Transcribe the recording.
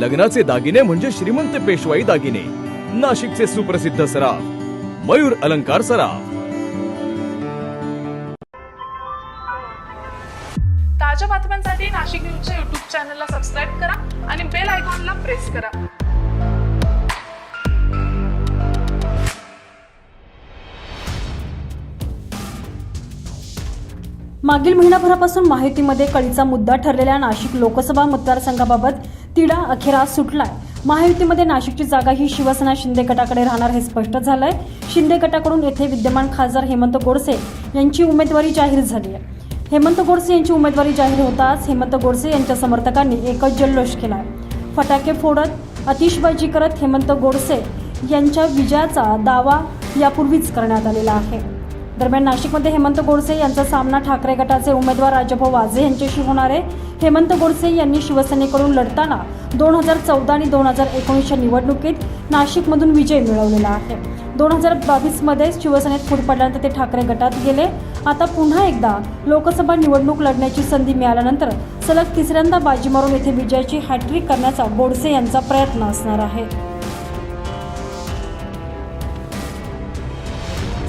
लग्नाचे दागिने म्हणजे श्रीमंत पेशवाई दागिने. नाशिकचे सुप्रसिद्ध सराफ मयूर अलंकार सराफ. ताज्या बातम्यांसाठी नाशिक न्यूजच्या युट्यूब चॅनलला सबस्क्राईब करा आणि बेल आयकॉनला प्रेस करा. मागील महिनाभरापासून माहितीमध्ये कळीचा मुद्दा ठरलेल्या नाशिक लोकसभा मतदारसंघाबाबत तिढा अखेरा सुटलाय. महायुतीमध्ये नाशिकची जागा ही शिवसेना शिंदे गटाकडे राहणार हे स्पष्ट झालंय. शिंदे गटाकडून येथे विद्यमान खासदार हेमंत गोडसे यांची उमेदवारी जाहीर झाली आहे. हेमंत गोडसे यांची उमेदवारी जाहीर होताच हेमंत गोडसे यांच्या समर्थकांनी एकच जल्लोष केला फटाके फोडत अतिशबाजी करत हेमंत गोडसे यांच्या विजयाचा दावा यापूर्वीच करण्यात आलेला आहे. दरम्यान नाशिकमध्ये हेमंत गोडसे यांचा सामना ठाकरे गटाचे उमेदवार राजभाऊ वाझे यांच्याशी होणार आहे. हेमंत गोडसे यांनी शिवसेनेकडून लढताना दोन हजार चौदा आणि दोन हजार एकोणीसच्या निवडणुकीत नाशिकमधून विजय मिळवलेला आहे. दोन हजार बावीसमध्ये शिवसेनेत फूट पडल्यानंतर ते ठाकरे गटात गेले. आता पुन्हा एकदा लोकसभा निवडणूक लढण्याची संधी मिळाल्यानंतर सलग तिसऱ्यांदा बाजी मारून येथे विजयाची हॅट्रिक करण्याचा गोडसे यांचा प्रयत्न असणार आहे.